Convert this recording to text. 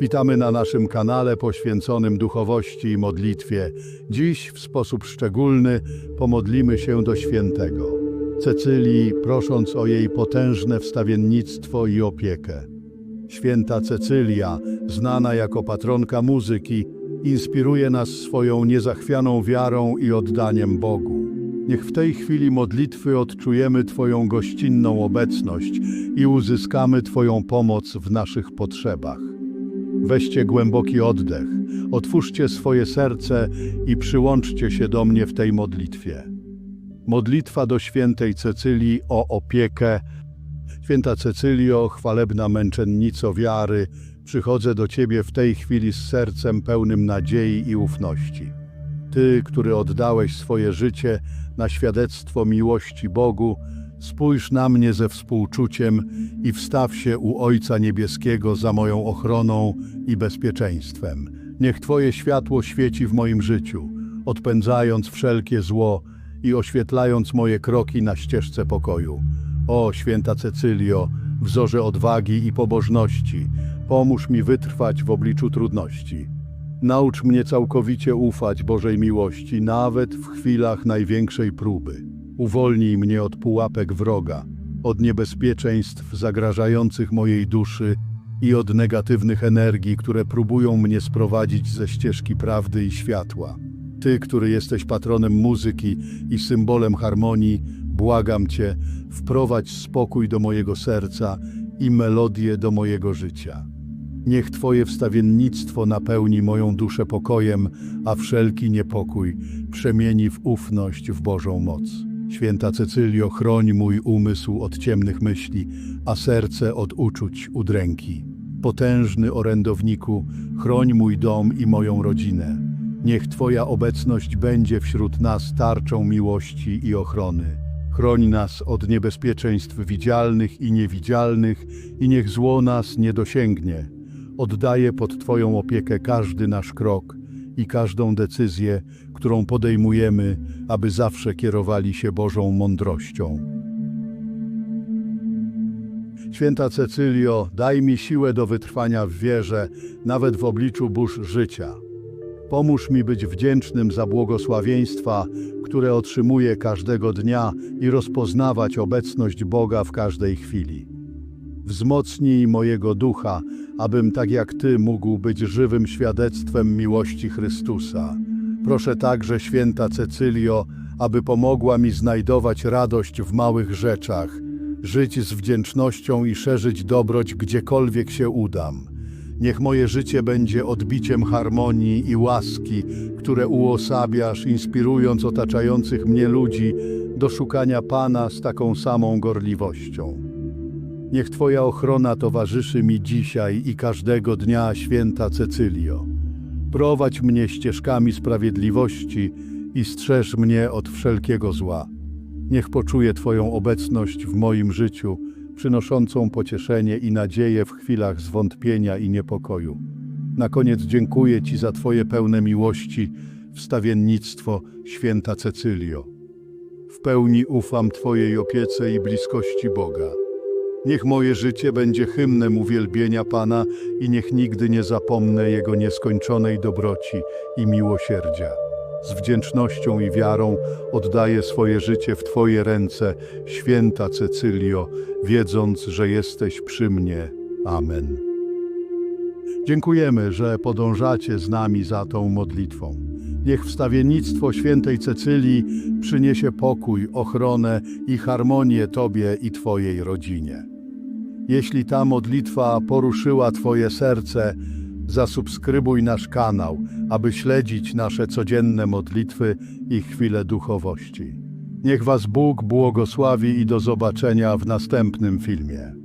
Witamy na naszym kanale poświęconym duchowości i modlitwie. Dziś w sposób szczególny pomodlimy się do świętego Cecylii, prosząc o jej potężne wstawiennictwo i opiekę. Święta Cecylia, znana jako patronka muzyki, inspiruje nas swoją niezachwianą wiarą i oddaniem Bogu. Niech w tej chwili modlitwy odczujemy Twoją gościnną obecność i uzyskamy Twoją pomoc w naszych potrzebach. Weźcie głęboki oddech, otwórzcie swoje serce i przyłączcie się do mnie w tej modlitwie. Modlitwa do świętej Cecylii o opiekę. Święta Cecylio, chwalebna męczennico wiary, przychodzę do Ciebie w tej chwili z sercem pełnym nadziei i ufności. Ty, który oddałeś swoje życie na świadectwo miłości Bogu, spójrz na mnie ze współczuciem i wstaw się u Ojca Niebieskiego za moją ochroną i bezpieczeństwem. Niech Twoje światło świeci w moim życiu, odpędzając wszelkie zło i oświetlając moje kroki na ścieżce pokoju. O, święta Cecylio, wzorze odwagi i pobożności, pomóż mi wytrwać w obliczu trudności. Naucz mnie całkowicie ufać Bożej miłości, nawet w chwilach największej próby. Uwolnij mnie od pułapek wroga, od niebezpieczeństw zagrażających mojej duszy i od negatywnych energii, które próbują mnie sprowadzić ze ścieżki prawdy i światła. Ty, który jesteś patronem muzyki i symbolem harmonii, błagam Cię, wprowadź spokój do mojego serca i melodię do mojego życia. Niech Twoje wstawiennictwo napełni moją duszę pokojem, a wszelki niepokój przemieni w ufność w Bożą moc. Święta Cecylio, chroń mój umysł od ciemnych myśli, a serce od uczuć udręki. Potężny orędowniku, chroń mój dom i moją rodzinę. Niech Twoja obecność będzie wśród nas tarczą miłości i ochrony. Chroń nas od niebezpieczeństw widzialnych i niewidzialnych i niech zło nas nie dosięgnie. Oddaję pod Twoją opiekę każdy nasz krok i każdą decyzję, którą podejmujemy, aby zawsze kierowali się Bożą mądrością. Święta Cecylio, daj mi siłę do wytrwania w wierze, nawet w obliczu burz życia. Pomóż mi być wdzięcznym za błogosławieństwa, które otrzymuję każdego dnia i rozpoznawać obecność Boga w każdej chwili. Wzmocnij mojego ducha, abym tak jak Ty mógł być żywym świadectwem miłości Chrystusa. Proszę także, święta Cecylio, aby pomogła mi znajdować radość w małych rzeczach, żyć z wdzięcznością i szerzyć dobroć gdziekolwiek się udam. Niech moje życie będzie odbiciem harmonii i łaski, które uosabiasz, inspirując otaczających mnie ludzi do szukania Pana z taką samą gorliwością. Niech Twoja ochrona towarzyszy mi dzisiaj i każdego dnia, święta Cecylio. Prowadź mnie ścieżkami sprawiedliwości i strzeż mnie od wszelkiego zła. Niech poczuję Twoją obecność w moim życiu, przynoszącą pocieszenie i nadzieję w chwilach zwątpienia i niepokoju. Na koniec dziękuję Ci za Twoje pełne miłości, wstawiennictwo, święta Cecylio. W pełni ufam Twojej opiece i bliskości Boga. Niech moje życie będzie hymnem uwielbienia Pana i niech nigdy nie zapomnę Jego nieskończonej dobroci i miłosierdzia. Z wdzięcznością i wiarą oddaję swoje życie w Twoje ręce, święta Cecylio, wiedząc, że jesteś przy mnie. Amen. Dziękujemy, że podążacie z nami za tą modlitwą. Niech wstawiennictwo świętej Cecylii przyniesie pokój, ochronę i harmonię Tobie i Twojej rodzinie. Jeśli ta modlitwa poruszyła Twoje serce, zasubskrybuj nasz kanał, aby śledzić nasze codzienne modlitwy i chwile duchowości. Niech Was Bóg błogosławi i do zobaczenia w następnym filmie.